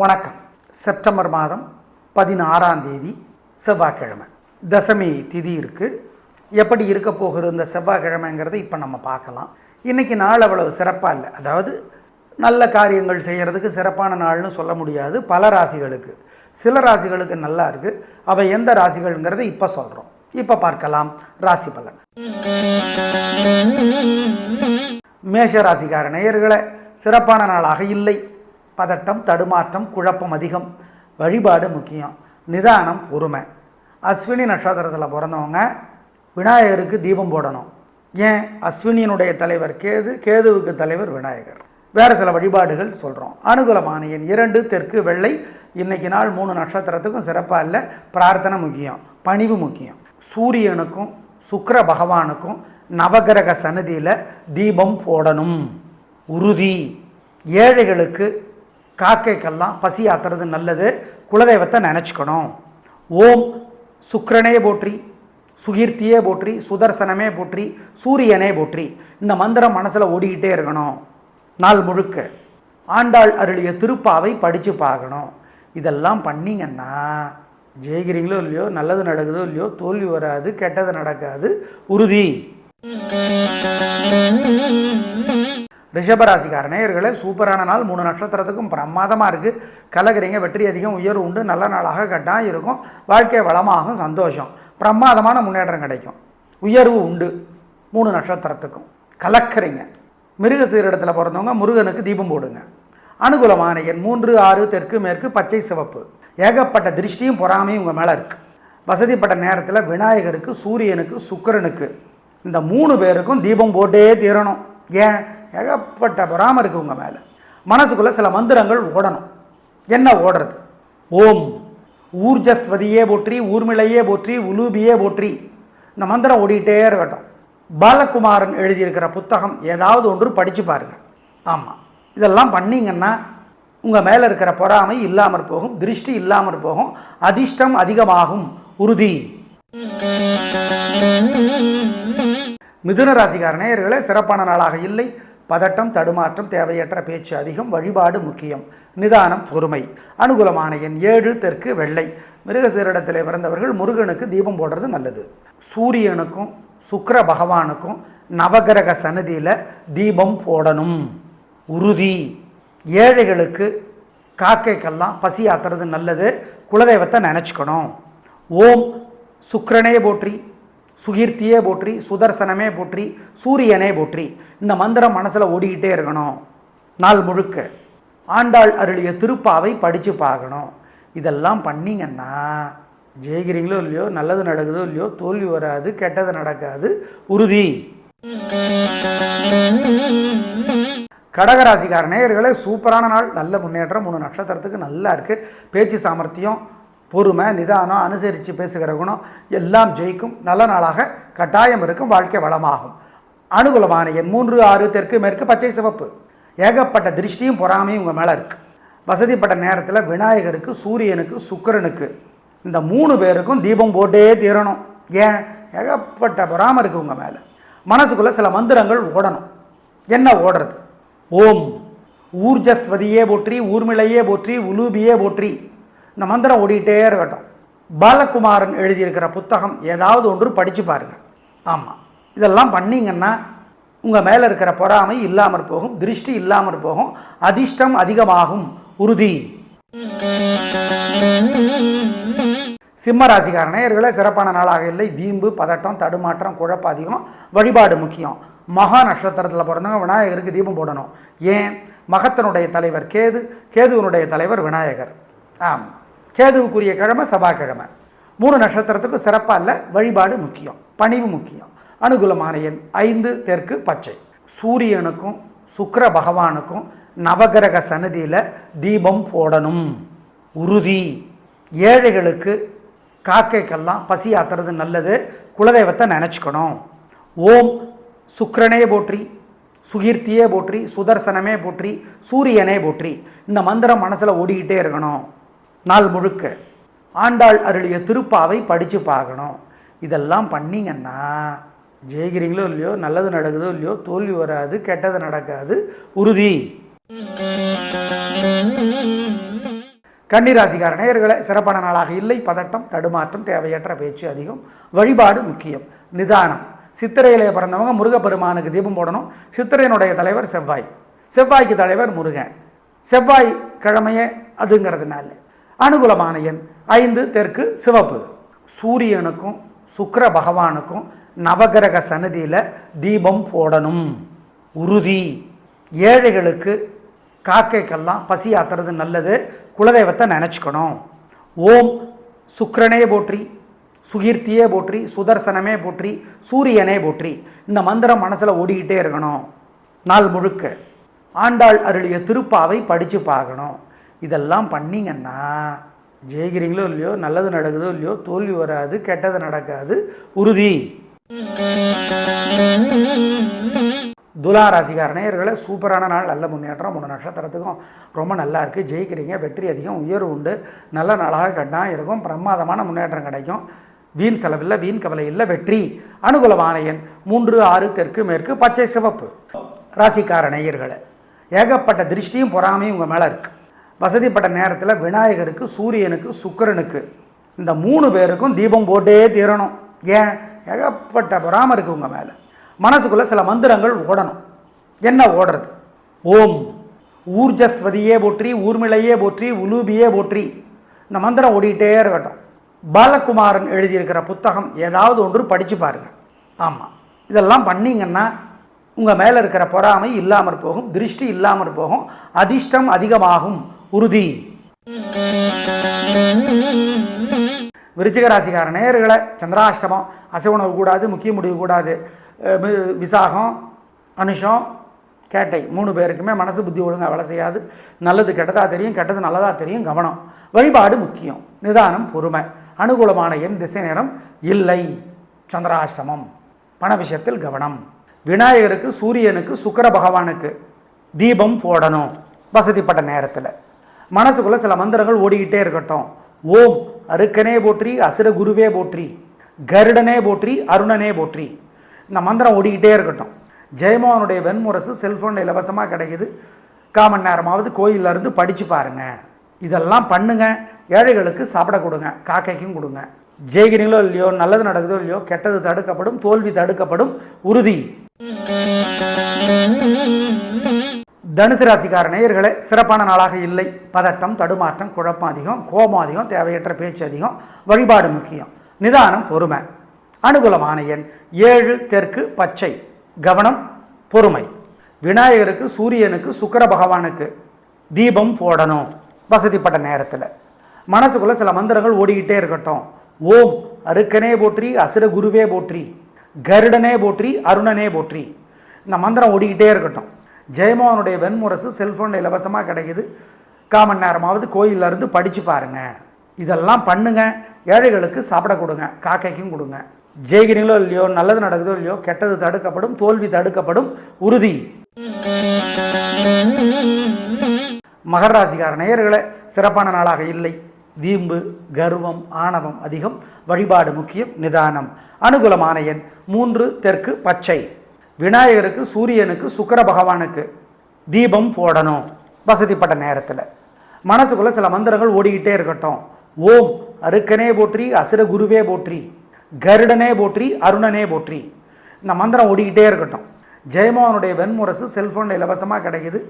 வணக்கம். செப்டம்பர் மாதம் பதினாறாம் தேதி செவ்வாய்க்கிழமை. தசமி திதி இருக்குது எப்படி இருக்க போகிற இந்த செவ்வாய்க்கிழமைங்கிறத இப்போ நம்ம பார்க்கலாம். இன்றைக்கி நாள் அவ்வளவு சிறப்பாக இல்லை. அதாவது நல்ல காரியங்கள் செய்கிறதுக்கு சிறப்பான நாள்னு சொல்ல முடியாது. பல ராசிகளுக்கு. சில ராசிகளுக்கு நல்லா இருக்குது அவை எந்த ராசிகள்ங்கிறத இப்போ சொல்கிறோம் இப்போ பார்க்கலாம். ராசி பலன். மேஷ ராசிக்கார நேயர்களை சிறப்பான நாளாக இல்லை. பதட்டம் தடுமாற்றம் குழப்பம் அதிகம். வழிபாடு முக்கியம். நிதானம் பொறுமை அஸ்வினி நட்சத்திரத்தில் பிறந்தவங்க விநாயகருக்கு தீபம் போடணும். ஏன்? அஸ்வினியினுடைய தலைவர் கேது கேதுவுக்கு தலைவர் விநாயகர். வேறு சில வழிபாடுகள் சொல்கிறோம் அனுகூலமான எண் இரண்டு தெற்கு வெள்ளை. இன்னைக்கு நாள் மூணு நட்சத்திரத்துக்கும் சிறப்பாக இல்லை பிரார்த்தனை முக்கியம் பணிவு முக்கியம். சூரியனுக்கும் சுக்கர பகவானுக்கும் நவகிரக சன்னதியில் தீபம் போடணும். உறுதி. ஏழைகளுக்கு காக்கைக்கெல்லாம் பசி ஆத்துறது நல்லது. குலதெய்வத்தை நினச்சிக்கணும். ஓம் சுக்கரனே போற்றி சுகீர்த்தியே போற்றி சுதர்சனமே போற்றி சூரியனே போற்றி. இந்த மந்திரம் மனசில் ஓடிக்கிட்டே இருக்கணும். நாள் முழுக்க. ஆண்டாள் அருளிய திருப்பாவை படித்து பார்க்கணும். இதெல்லாம் பண்ணிங்கன்னா ஜெயிக்கிறீங்களோ இல்லையோ நல்லது நடக்குதோ இல்லையோ தோல்வி வராது கெட்டது நடக்காது உறுதி. ரிஷபராசிக்கார நேயர்களே சூப்பரான நாள். மூணு நட்சத்திரத்துக்கும் பிரமாதமாக இருக்குது கலகிறீங்க வெற்றி அதிகம் உயர்வு உண்டு. நல்ல நாளாக கட்டாயம் இருக்கும். வாழ்க்கை வளமாகும் சந்தோஷம். பிரமாதமான முன்னேற்றம் கிடைக்கும். உயர்வு உண்டு மூணு நட்சத்திரத்துக்கும். கலக்கிறீங்க மிருக சீரிடத்தில் பிறந்தவங்க முருகனுக்கு தீபம் போடுங்க. அனுகூலமான எண் மூன்று ஆறு தெற்கு மேற்கு பச்சை சிவப்பு. ஏகப்பட்ட திருஷ்டியும் பொறாமையும் உங்கள் மேலே இருக்குது வசதிப்பட்ட நேரத்தில் விநாயகருக்கு சூரியனுக்கு சுக்கிரனுக்கு இந்த மூணு பேருக்கும் தீபம் போட்டே தீரணும். ஏன்? ஏகப்பட்ட பொறாமை இருக்குது உங்கள் மேலே. மனசுக்குள்ளே சில மந்திரங்கள் ஓடணும். என்ன ஓடுறது? ஓம். ஊர்ஜஸ்வதியே போற்றி ஊர்மிளையே போற்றி உலூபியே போற்றி. இந்த மந்திரம் ஓடிக்கிட்டே இருக்கட்டும். பாலகுமாரன் எழுதியிருக்கிற புத்தகம் ஏதாவது ஒன்று படித்து பாருங்க. ஆமாம் இதெல்லாம் பண்ணிங்கன்னா உங்கள் மேலே இருக்கிற பொறாமை இல்லாமற் போகும் திருஷ்டி இல்லாமற் போகும் அதிர்ஷ்டம் அதிகமாகும். உறுதி. மிதுன ராசிக்கார நேயர்களே சிறப்பான நாளாக இல்லை. பதட்டம் தடுமாற்றம் தேவையற்ற பேச்சு அதிகம் வழிபாடு முக்கியம். நிதானம் பொறுமை. அனுகூலமான எண் ஏழு தெற்கு வெள்ளை. மிருகசீரிடத்திலே பிறந்தவர்கள் முருகனுக்கு தீபம் போடுறது நல்லது. சூரியனுக்கும் சுக்கர பகவானுக்கும் நவகிரக சன்னதியில் தீபம் போடணும். உறுதி. ஏழைகளுக்கு காக்கைக்கெல்லாம் பசி ஆத்துறது நல்லது. குலதெய்வத்தை நினச்சிக்கணும். ஓம் சுக்கரனே போற்றி. சுகீர்த்தியே போற்றி சுதர்சனமே போற்றி சூரியனே போற்றி. இந்த மந்திரம் மனசில் ஓடிக்கிட்டே இருக்கணும். நாள் முழுக்க. ஆண்டாள் அருளிய திருப்பாவை படித்து பார்க்கணும். இதெல்லாம் பண்ணீங்கன்னா ஜெயிக்கிறீங்களோ இல்லையோ நல்லது நடக்குதோ இல்லையோ தோல்வி வராது கெட்டது நடக்காது உறுதி. கடகராசிக்கார நேயர்களே சூப்பரான நாள் நல்ல முன்னேற்றம் மூணு நட்சத்திரத்துக்கு நல்லா இருக்குது பேச்சு சாமர்த்தியம் பொறுமை நிதானம் அனுசரித்து பேசுகிற குணம் எல்லாம் ஜெயிக்கும். நல்ல நாளாக கட்டாயம் இருக்கும். வாழ்க்கை வளமாகும். அனுகூலமான எண் மூன்று ஆறு தெற்கு மேற்கு பச்சை சிவப்பு. ஏகப்பட்ட திருஷ்டியும் பொறாமையும் உங்கள் மேலே இருக்குது வசதிப்பட்ட நேரத்தில் விநாயகருக்கு சூரியனுக்கு சுக்கிரனுக்கு இந்த மூணு பேருக்கும் தீபம் போட்டே தீரணும். ஏன்? ஏகப்பட்ட பொறாமல் இருக்குது உங்கள் மேலே. மனசுக்குள்ளே சில மந்திரங்கள் ஓடணும். என்ன ஓடுறது? ஓம். ஊர்ஜஸ்வதியே போற்றி ஊர்மிளையே போற்றி உலூபியே போற்றி. இந்த மந்திரம் ஓடிக்கிட்டே இருக்கட்டும். பாலகுமாரன் எழுதியிருக்கிற புத்தகம் ஏதாவது ஒன்று படித்து பாருங்க. ஆமாம் இதெல்லாம் பண்ணிங்கன்னா உங்கள் மேலே இருக்கிற பொறாமை இல்லாமற் போகும் திருஷ்டி இல்லாமற் போகும் அதிர்ஷ்டம் அதிகமாகும். உறுதி. சிம்ம ராசிக்கார நேயர்களே சிறப்பான நாளாக இல்லை. வீம்பு பதட்டம் தடுமாற்றம் குழப்பம் அதிகம். வழிபாடு முக்கியம். மகா நட்சத்திரத்தில் பிறந்தவங்க விநாயகருக்கு தீபம் போடணும். ஏன்? மகத்தனுடைய தலைவர் கேது கேதுவனுடைய தலைவர் விநாயகர். ஆம். கேதுவுக்குரிய கிழமை செவ்வாய்க்கிழமை மூணு நட்சத்திரத்துக்கு சிறப்பாக இல்லை வழிபாடு முக்கியம் பணிவு முக்கியம். அனுகூலமான எண் ஐந்து தெற்கு பச்சை. சூரியனுக்கும் சுக்கர பகவானுக்கும் நவகிரக சன்னதியில் தீபம் போடணும். உறுதி. ஏழைகளுக்கு காக்கைக்கெல்லாம் பசி ஆத்துறது நல்லது குலதெய்வத்தை நினச்சிக்கணும். ஓம் சுக்கரனே போற்றி சுகீர்த்தியே போற்றி சுதர்சனமே போற்றி சூரியனே போற்றி. இந்த மந்திரம் மனசில் ஓடிக்கிட்டே இருக்கணும். நாள் முழுக்க. ஆண்டாள் அருளிய திருப்பாவை படித்து பார்க்கணும். இதெல்லாம் பண்ணீங்கன்னா ஜெயிக்கிறீங்களோ இல்லையோ நல்லது நடக்குதோ இல்லையோ தோல்வி வராது கெட்டது நடக்காது உறுதி. கன்னிராசிக்கார நேயர்களை சிறப்பான நாளாக இல்லை. பதட்டம் தடுமாற்றம் தேவையற்ற பேச்சு அதிகம். வழிபாடு முக்கியம். நிதானம். சித்திரையிலே பிறந்தவங்க முருகப்பெருமானுக்கு தீபம் போடணும். சித்திரையினுடைய தலைவர் செவ்வாய். செவ்வாய்க்கு தலைவர் முருகன். செவ்வாய் கிழமையே அதுங்கிறதுனால. அனுகூலமான எண் ஐந்து தெற்கு சிவப்பு. சூரியனுக்கும் சுக்கிர பகவானுக்கும் நவகிரக சன்னதியில் தீபம் போடணும். உறுதி. ஏழைகளுக்கு காக்கைக்கெல்லாம் பசி ஆத்துறது நல்லது. குலதெய்வத்தை நினச்சிக்கணும். ஓம் சுக்கரனே போற்றி சுகீர்த்தியே போற்றி சுதர்சனமே போற்றி சூரியனே போற்றி. இந்த மந்திரம் மனசில் ஓடிக்கிட்டே இருக்கணும். நாள் முழுக்க. ஆண்டாள் அருளிய திருப்பாவை படித்து பார்க்கணும். இதெல்லாம் பண்ணிங்கன்னா ஜெயிக்கிறீங்களோ இல்லையோ நல்லது நடக்குதோ இல்லையோ தோல்வி வராது கெட்டது நடக்காது உறுதி. துலா ராசிக்காரநேயர்களை சூப்பரான நாள் நல்ல முன்னேற்றம் மூணு நட்சத்திரத்துக்கும் ரொம்ப நல்லா இருக்குது ஜெயிக்கிறீங்க வெற்றி அதிகம் உயர்வு உண்டு. நல்ல நாளாக கட்டாயம் இருக்கும். பிரமாதமான முன்னேற்றம் கிடைக்கும். வீண் செலவில்லை வீண் கவலை இல்லை வெற்றி. அனுகூலமான எண் மூன்று ஆறு தெற்கு மேற்கு பச்சை சிவப்பு. ராசிக்கார நேயர்களே ஏகப்பட்ட திருஷ்டியும் பொறாமையும் உங்கள் மேலே இருக்குது வசதிப்பட்ட நேரத்தில் விநாயகருக்கு சூரியனுக்கு சுக்கிரனுக்கு இந்த மூணு பேருக்கும் தீபம் போட்டே தீரணும். ஏன்? ஏகப்பட்ட பொறாமல் இருக்குது உங்கள் மேலே. மனசுக்குள்ளே சில மந்திரங்கள் ஓடணும். என்ன ஓடுறது? ஓம். ஊர்ஜஸ்வதியே போற்றி ஊர்மிளையே போற்றி உலூபியே போற்றி. இந்த மந்திரம் ஓடிக்கிட்டே இருக்கட்டும். பாலகுமாரன் எழுதியிருக்கிற புத்தகம் ஏதாவது ஒன்று படித்து பாருங்க. ஆமாம் இதெல்லாம் பண்ணிங்கன்னா உங்கள் மேலே இருக்கிற பொறாமை இல்லாமற் போகும் திருஷ்டி இல்லாமற் போகும் அதிர்ஷ்டம் அதிகமாகும். உறுதி. விருச்சிக ராசிக்கார நேயர்களை சந்திராஷ்டமம் அசைவுணவு கூடாது முக்கிய முடிவு கூடாது. விசாகம் அனுஷம் கேட்டை மூணு பேருக்குமே மனசு புத்தி ஒழுங்காக வேலை செய்யாது. நல்லது கெட்டதாக தெரியும் கெட்டது நல்லதாக தெரியும் கவனம். வழிபாடு முக்கியம். நிதானம் பொறுமை. அனுகூலமான எண் திசை நேரம் இல்லை. சந்திராஷ்டமம். பண விஷயத்தில் கவனம். விநாயகருக்கு சூரியனுக்கு சுக்கர பகவானுக்கு தீபம் போடணும். வசதிப்பட்ட நேரத்தில். மனசுக்குள்ள சில மந்திரங்கள் ஓடிக்கிட்டே இருக்கட்டும். ஓம் அருக்கனே போற்றி அசுர குருவே போற்றி கருடனே போற்றி அருணனே போற்றி. இந்த மந்திரம் ஓடிக்கிட்டே இருக்கட்டும். ஜெயமோகனுடைய வெண்முரசு செல்ஃபோனில் இலவசமாக கிடைக்கிது. காமன் நேரமாவது கோயிலிருந்து இருந்து படித்து பாருங்கள் இதெல்லாம் பண்ணுங்க. ஏழைகளுக்கு சாப்பிட கொடுங்க. காக்கைக்கும் கொடுங்க. ஜெயிக்கிறீங்களோ இல்லையோ நல்லது நடக்குதோ இல்லையோ கெட்டது தடுக்கப்படும் தோல்வி தடுக்கப்படும் உறுதி. தனுசு ராசிக்கார நேயர்களே சிறப்பான நாளாக இல்லை. பதட்டம் தடுமாற்றம் குழப்பம் அதிகம் கோபம் அதிகம் தேவையற்ற பேச்சு அதிகம் வழிபாடு முக்கியம். நிதானம் பொறுமை. அனுகூலமான எண் ஏழு தெற்கு பச்சை. கவனம் பொறுமை. விநாயகருக்கு சூரியனுக்கு சுக்கர பகவானுக்கு தீபம் போடணும். வசதிப்பட்ட நேரத்தில். மனசுக்குள்ளே சில மந்திரங்கள் ஓடிக்கிட்டே இருக்கட்டும். ஓம் அருக்கனே போற்றி அசுர குருவே போற்றி கருடனே போற்றி அருணனே போற்றி. இந்த மந்திரம் ஓடிக்கிட்டே இருக்கட்டும். ஜெயமோகனுடைய வெண்முரசு செல்ஃபோனில் இலவசமாக கிடைக்குது. காமன் நேரமாவது கோயிலேருந்து இருந்து படித்து பாருங்கள் இதெல்லாம் பண்ணுங்க. ஏழைகளுக்கு சாப்பிட கொடுங்க. காக்கைக்கும் கொடுங்க. ஜெயிக்கிறீங்களோ இல்லையோ நல்லது நடக்குதோ இல்லையோ கெட்டது தடுக்கப்படும் தோல்வி தடுக்கப்படும் உறுதி. மகர ராசிக்கார நேயர்களே சிறப்பான நாளாக இல்லை. வீம்பு கர்வம் ஆணவம் அதிகம். வழிபாடு முக்கியம் நிதானம். அனுகூலமான எண் மூன்று தெற்கு பச்சை. விநாயகருக்கு சூரியனுக்கு சுக்கர பகவானுக்கு தீபம் போடணும். வசதிப்பட்ட நேரத்தில். மனசுக்குள்ளே சில மந்திரங்கள் ஓடிக்கிட்டே இருக்கட்டும். ஓம் அருக்கனே போற்றி அசுர குருவே போற்றி கருடனே போற்றி அருணனே போற்றி. இந்த மந்திரம் ஓடிக்கிட்டே இருக்கட்டும். ஜெயமோகனுடைய வெண்முரசு செல்ஃபோனில் இலவசமாக கிடைக்குது.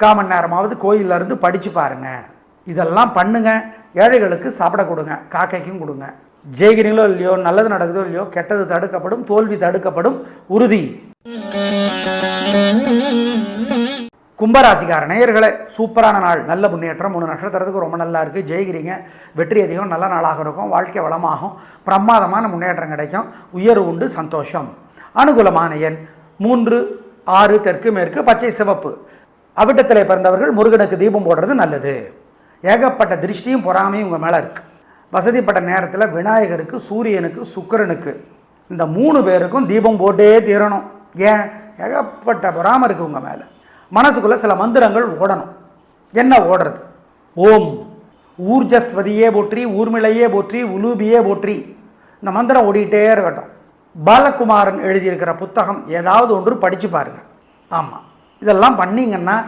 காமன் நேரமாவது கோயிலேருந்து படித்து பாருங்க. இதெல்லாம் பண்ணுங்க. ஏழைகளுக்கு சாப்பிட கொடுங்க. காக்கைக்கும் கொடுங்க. ஜெயிக்கிறீங்களோ இல்லையோ நல்லது நடக்குதோ இல்லையோ கெட்டது தடுக்கப்படும் தோல்வி தடுக்கப்படும் உறுதி. கும்பராசிக்கார நேயர்களே சூப்பரான நாள் நல்ல முன்னேற்றம் மூணு நட்சத்திரத்துக்கு ரொம்ப நல்லா இருக்குது ஜெயிக்கிறீங்க. வெற்றி அதிகம் நல்ல நாளாக இருக்கும். வாழ்க்கை வளமாகும். பிரமாதமான முன்னேற்றம் கிடைக்கும். உயர்வு உண்டு சந்தோஷம். அனுகூலமான எண் மூன்று ஆறு தெற்கு மேற்கு பச்சை சிவப்பு. அவிட்டத்தில் பிறந்தவர்கள் முருகனுக்கு தீபம் போடுறது நல்லது. ஏகப்பட்ட திருஷ்டியும் பொறாமையும் உங்கள் மேலே இருக்குது வசதிப்பட்ட நேரத்தில் விநாயகருக்கு சூரியனுக்கு சுக்கிரனுக்கு இந்த மூணு பேருக்கும் தீபம் போட்டே தீரணும். ஏன்? ஏகப்பட்ட பொறாமை இருக்குது உங்கள் மேலே. மனசுக்குள்ளே சில மந்திரங்கள் ஓடணும். என்ன ஓடுறது? ஓம். ஊர்ஜஸ்வதியே போற்றி ஊர்மிளையே போற்றி உலூபியே போற்றி. இந்த மந்திரம் ஓடிக்கிட்டே இருக்கட்டும். பாலகுமாரன் எழுதியிருக்கிற புத்தகம் ஏதாவது ஒன்று படித்து பாருங்க. ஆமாம் இதெல்லாம் பண்ணிங்கன்னா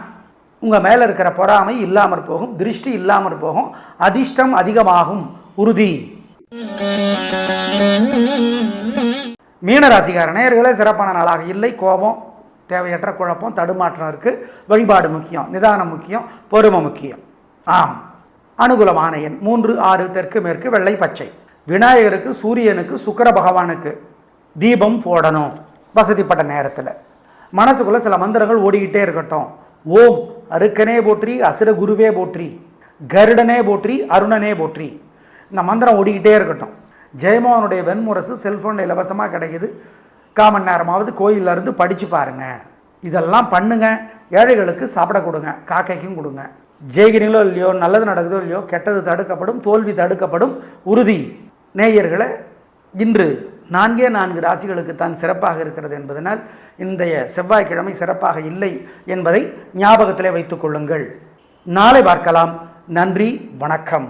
உங்கள் மேலே இருக்கிற பொறாமை இல்லாமற் போகும் திருஷ்டி இல்லாமற் போகும் அதிர்ஷ்டம் அதிகமாகும். உறுதி. மீனராசிகார நேயர்களே சிறப்பான நாளாக இல்லை. கோபம் தேவையற்ற குழப்பம் தடுமாற்றம் இருக்குது வழிபாடு முக்கியம் நிதானம் முக்கியம் பொறுமை முக்கியம். ஆம். அனுகூலமான எண் மூன்று ஆறு தெற்கு மேற்கு வெள்ளை பச்சை. விநாயகருக்கு சூரியனுக்கு சுக்கர பகவானுக்கு தீபம் போடணும் வசதிப்பட்ட நேரத்தில். மனசுக்குள்ளே சில மந்திரங்கள் ஓடிக்கிட்டே இருக்கட்டும். ஓம் அருக்கனே போற்றி அசுர குருவே போற்றி கருடனே போற்றி அருணனே போற்றி. இந்த மந்திரம் ஓடிக்கிட்டே இருக்கட்டும். ஜெயமோகனுடைய வெண்முரசு செல்ஃபோனில் இலவசமாக கிடைக்குது. காமன் நேரமாவது கோயிலேருந்து இருந்து படித்து பாருங்கள் இதெல்லாம் பண்ணுங்கள் ஏழைகளுக்கு சாப்பிட கொடுங்க. காக்கைக்கும் கொடுங்க. ஜெயிக்கிறீங்களோ இல்லையோ நல்லது நடக்குதோ இல்லையோ கெட்டது தடுக்கப்படும் தோல்வி தடுக்கப்படும் உறுதி. நேயர்களை இன்று நான்கே நான்கு ராசிகளுக்கு தான் சிறப்பாக இருக்கிறது என்பதனால் இன்றைய செவ்வாய்க்கிழமை சிறப்பாக இல்லை என்பதை ஞாபகத்திலே வைத்துக் கொள்ளுங்கள். நாளை பார்க்கலாம். நன்றி வணக்கம்.